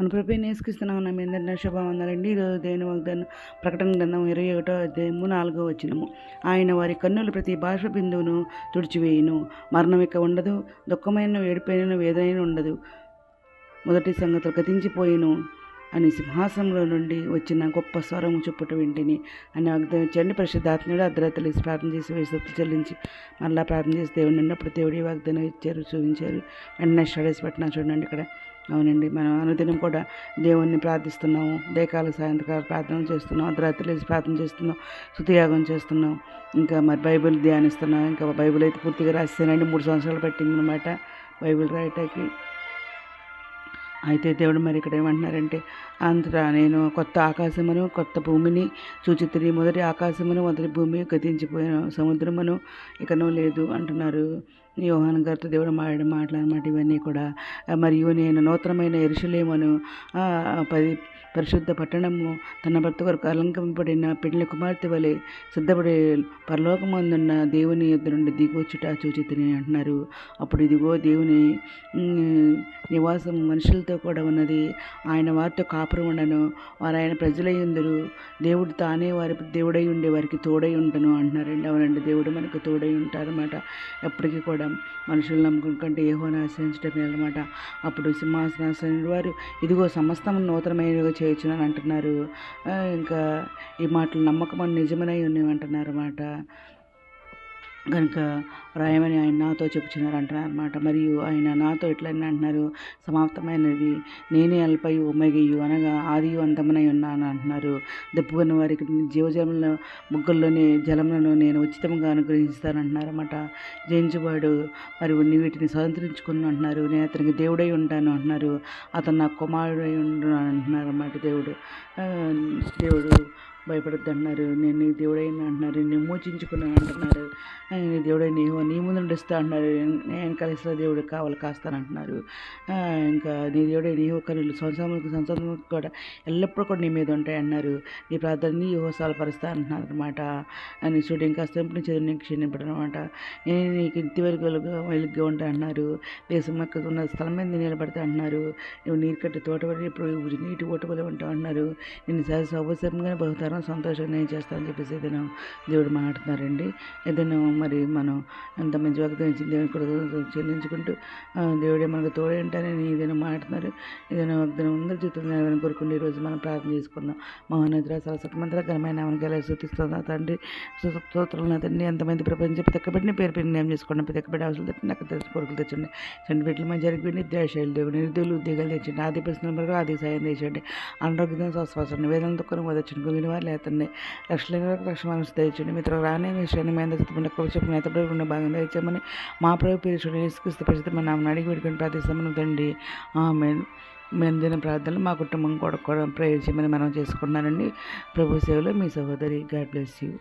మన ప్రభు నేసుకిస్తున్నాం నా మీద శుభవందాలండి. ఈరోజు దేని వాగ్దానం ప్రకటన గ్రంథం ఇరవై ఒకటో అధ్యాయము నాలుగో వచ్చినము ఆయన వారి కన్నులు ప్రతి భాష బిందువును తుడిచివేయును. మరణం ఇక ఉండదు దుఃఖమైన ఏడిపోయిన వేదన ఉండదు. మొదటి సంగతులు గతించిపోయిను అని సింహాసనంలో నుండి వచ్చిన గొప్ప స్వరము చుప్పుట వింటిని. అని వాగ్దానం ఇచ్చండి పరిశుద్ధాత్మడు అర్ధరాత్రులు ప్రార్థన చేసి వేసతులు చెల్లించి మరలా ప్రార్థన చేసి దేవుడు దేవుడి వాగ్దానం ఇచ్చారు చూపించారు. వెంటనే స్టడీస్ పెట్టినా చూడండి ఇక్కడ అవునండి. మనం అనుదినం కూడా దేవుణ్ణి ప్రార్థిస్తున్నాము. ఉదయకాల సాయంత్రకాల ప్రార్థన చేస్తున్నాం అర్ధరాత్రి లేచి ప్రార్థన చేస్తున్నాం శృతియాగం చేస్తున్నాం ఇంకా మరి బైబిల్ ధ్యానిస్తున్నాం ఇంకా బైబిల్ అయితే పూర్తిగా రాసేనండి మూడు సంవత్సరాలు పట్టింది బైబిల్ రాయటానికి. అయితే దేవుడు మరి ఇక్కడ ఏమంటున్నారంటే అంతటా నేను కొత్త ఆకాశమును కొత్త భూమిని సూచిత్రి మొదటి ఆకాశమును మొదటి భూమి గతించిపోయిన సముద్రమును ఇకనూ లేదు అంటున్నారు. యోహాన్ గారితో దేవుడు మాట్లాడే మాటలన్నమాట ఇవన్నీ కూడా. మరియు నేను నూతనమైన ఎరుసలేమను పది పరిశుద్ధ పట్టణము తన భర్త కొరకు అలంకరింపబడిన పెళ్ళి కుమార్తె వలె సిద్ధపడి పరలోకమందున్న దేవుని ఇద్దరు నుండి దిగొచ్చుట చూచితిని అంటున్నారు. అప్పుడు ఇదిగో దేవుని నివాసం మనుషులతో కూడా ఉన్నది. ఆయన వారితో కాపురం ఉండను. వారు ఆయన ప్రజలై ఉందరు. దేవుడు తానే వారి దేవుడై ఉండే వారికి తోడై ఉండను అంటున్నారండి అవునండి దేవుడు మనకు తోడై ఉంటారన్నమాట. ఎప్పటికీ కూడా మనుషులు నమ్మకం కంటే ఏహోని ఆశ్రయించడమే అనమాట అప్పుడు సింహాసనాశ్రయుడు వారు ఇదిగో సమస్తం నూతనమైనగా చేయొచ్చునని అంటున్నారు. ఇంకా ఈ మాటలు నమ్మకం నిజమనై ఉన్నాయి అంటున్నారు అన్నమాట కనుక రాయమని ఆయన నాతో చెప్పుచున్నారు అంటున్నారు అనమాట మరియు ఆయన నాతో ఎట్లని అంటున్నారు సమాప్తమైనది. నేనే అల్పయు ఉమ్మగియు అనగా ఆదియు అంతమనై ఉన్నాను అంటున్నారు. దెబ్బకున్న వారికి జీవజలముల ముగ్గుల్లోని జలములను నేను ఉచితంగా అనుగ్రహిస్తానంటున్నారు అనమాట జయించువాడు మరి వీటిని స్వతంత్రించుకుని అంటున్నారు. నేను అతనికి దేవుడై ఉంటాను అంటున్నారు. అతను నా కుమారుడై ఉండు అంటున్నారు అన్నమాట దేవుడు దేవుడు భయపడద్దు అన్నారు నేను నీ దేవుడైన అంటున్నారు. నేను మోచించుకున్నాను అంటున్నారు. నీ దేవుడై నీ నీ ముందు నడుస్తా అంటున్నారు. నేను కలిసిన దేవుడు కావాలి కాస్తానంటున్నారు. ఇంకా నీ దేవుడై నీ కనులు సంవత్సరములకు సంవత్సరములకు కూడా ఎల్లప్పుడూ కూడా నీ మీద ఉంటాయి అన్నారు. నీ ప్రార్థన నీ యువసాలు పరుస్తా అంటున్నారు అనమాట నీ చూడు ఇంకా స్తంపుని చదువు నీకు క్షీణింపడం అనమాట నేను నీకు ఇంటి వరకు వెలుగుగా ఉంటా అన్నారు. దేశం యొక్క ఉన్న స్థలం మీద నిలబడతా అంటున్నారు నువ్వు నీరు కట్టి తోట వరకు ఇప్పుడు నీటి ఓటువలే ఉంటావు అన్నారు. నేను సహజ అవసరంగానే బహుతరం సంతోషంగా నేను చేస్తానని చెప్పేసి ఏదైనా దేవుడు మాట్లాడుతున్నారండి. ఏదైనా మరి మనం ఎంత మంచి వాగ్దానం దేవుని కూడా చెల్లించుకుంటూ దేవుడే మనకు తోడేంటని ఏదైనా మాట్లాడుతున్నారు. ఏదైనా వాగ్దానం ఉందో జీవితం కోరుకుంటే ఈరోజు మనం ప్రార్థన చేసుకుందాం. మహానద్ర సరస్వతి మంత్ర ఘనమైన ఆమెకి ఎలా సూచిస్తుందా తండ్రి స్తోత్రం తండ్రి ఎంతమంది ప్రపంచం ప్రతి పేరు పేరు నేను చేసుకోండి ప్రతి అవసరం తెచ్చండి నాకు తెలిసి కోరికలు తెచ్చండి. చండి బిడ్డలు మంచి జరిగిపోయింది ద్వేషాలు దేవుడు నిర్దులు ఉద్యోగాలు తెచ్చండి. ఆది ప్రశ్నలు ఆది సాయం తెచ్చండి. అనారోగ్యం శ్వాస వేదనతో దుఃఖం వదచ్చండి కొన్ని వారు లేతండి లక్షల దయచండి మిత్రులు రానే విషయాన్ని మేము తెచ్చుకుంటే చెప్పిన ఎత్తపడి ఉన్న భాగం దయచేయమని మా ప్రభు పేరు చూడండి ఇసుకిస్తే పరిస్థితి అడిగి పెట్టుకుని ప్రార్థిస్తామని తండ్రి మేము మేము దిన ప్రార్థనలు మా కుటుంబం కూడా కూడా చేయమని మనం చేసుకున్నానండి ప్రభు సేవలో మీ సహోదరి గాడ్ బ్లెస్ యూ.